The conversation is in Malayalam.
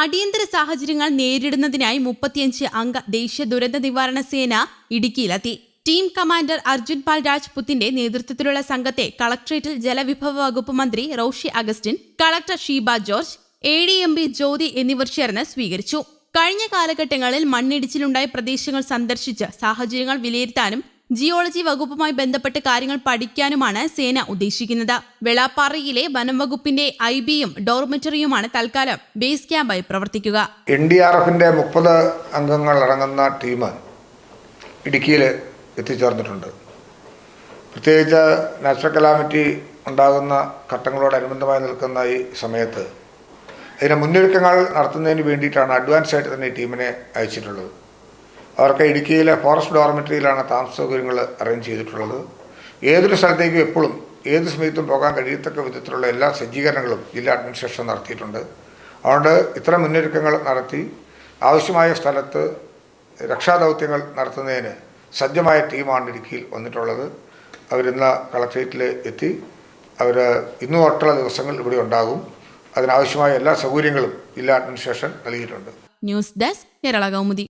അടിയന്തര സാഹചര്യങ്ങൾ നേരിടുന്നതിനായി മുപ്പത്തിയഞ്ച് അംഗ ദേശീയ ദുരന്ത നിവാരണ സേന ഇടുക്കിയിലെത്തി. ടീം കമാൻഡർ അർജുൻ പാൽ രാജ്പുത്തിന്റെ നേതൃത്വത്തിലുള്ള സംഘത്തെ കളക്ട്രേറ്റിൽ ജലവിഭവ വകുപ്പ് മന്ത്രി Roshy Augustine collector Sheeba George A D M P Jyothi എന്നിവർ ചേർന്ന് സ്വീകരിച്ചു. കഴിഞ്ഞ കാലഘട്ടങ്ങളിൽ മണ്ണിടിച്ചിലുണ്ടായ പ്രദേശങ്ങൾ സന്ദർശിച്ച് സാഹചര്യങ്ങൾ വിലയിരുത്താനും ജിയോളജി വകുപ്പുമായി ബന്ധപ്പെട്ട് കാര്യങ്ങൾ പഠിക്കാനുമാണ് സേന ഉദ്ദേശിക്കുന്നത്. വെളാപ്പാറയിലെ വനം വകുപ്പിന്റെ ഐ ബിയും ഡോർമെറ്ററിയുമാണ് തൽക്കാലം ബേസ് ക്യാമ്പായി പ്രവർത്തിക്കുക. എൻ ഡി ആർ എഫിന്റെ മുപ്പത് അംഗങ്ങൾ അടങ്ങുന്ന ടീം ഇടുക്കിയിൽ എത്തിച്ചേർന്നിട്ടുണ്ട്. പ്രത്യേകിച്ച് നാച്ചുറൽ കലാമിറ്റി ഉണ്ടാകുന്ന ഘട്ടങ്ങളോടനുബന്ധമായി നിൽക്കുന്ന ഈ സമയത്ത് അതിന് മുന്നൊരുക്കങ്ങൾ നടത്തുന്നതിന് വേണ്ടിയിട്ടാണ് അഡ്വാൻസ് ആയിട്ട് തന്നെ ഈ ടീമിനെ അയച്ചിട്ടുള്ളത്. അവർക്ക് ഇടുക്കിയിലെ ഫോറസ്റ്റ് ഡോർമെറ്ററിയിലാണ് താമസ സൗകര്യങ്ങൾ അറേഞ്ച് ചെയ്തിട്ടുള്ളത്. ഏതൊരു സ്ഥലത്തേക്കും എപ്പോഴും ഏത് സമയത്തും പോകാൻ കഴിയത്തക്ക വിധത്തിലുള്ള എല്ലാ സജ്ജീകരണങ്ങളും ജില്ലാ അഡ്മിനിസ്ട്രേഷൻ നടത്തിയിട്ടുണ്ട്. അതുകൊണ്ട് ഇത്തരം മുന്നൊരുക്കങ്ങൾ നടത്തി ആവശ്യമായ സ്ഥലത്ത് രക്ഷാദൗത്യങ്ങൾ നടത്തുന്നതിന് സജ്ജമായ ടീമാണ് ഇടുക്കിയിൽ വന്നിട്ടുള്ളത്. അവരിന്ന് കളക്ട്രേറ്റിൽ എത്തി. അവർ ഇന്ന് തൊട്ടുള്ള ദിവസങ്ങൾ ഇവിടെ ഉണ്ടാകും. അതിനാവശ്യമായ എല്ലാ സൗകര്യങ്ങളും ജില്ലാ അഡ്മിനിസ്ട്രേഷൻ നൽകിയിട്ടുണ്ട്. News desk Kerala Kaumudi.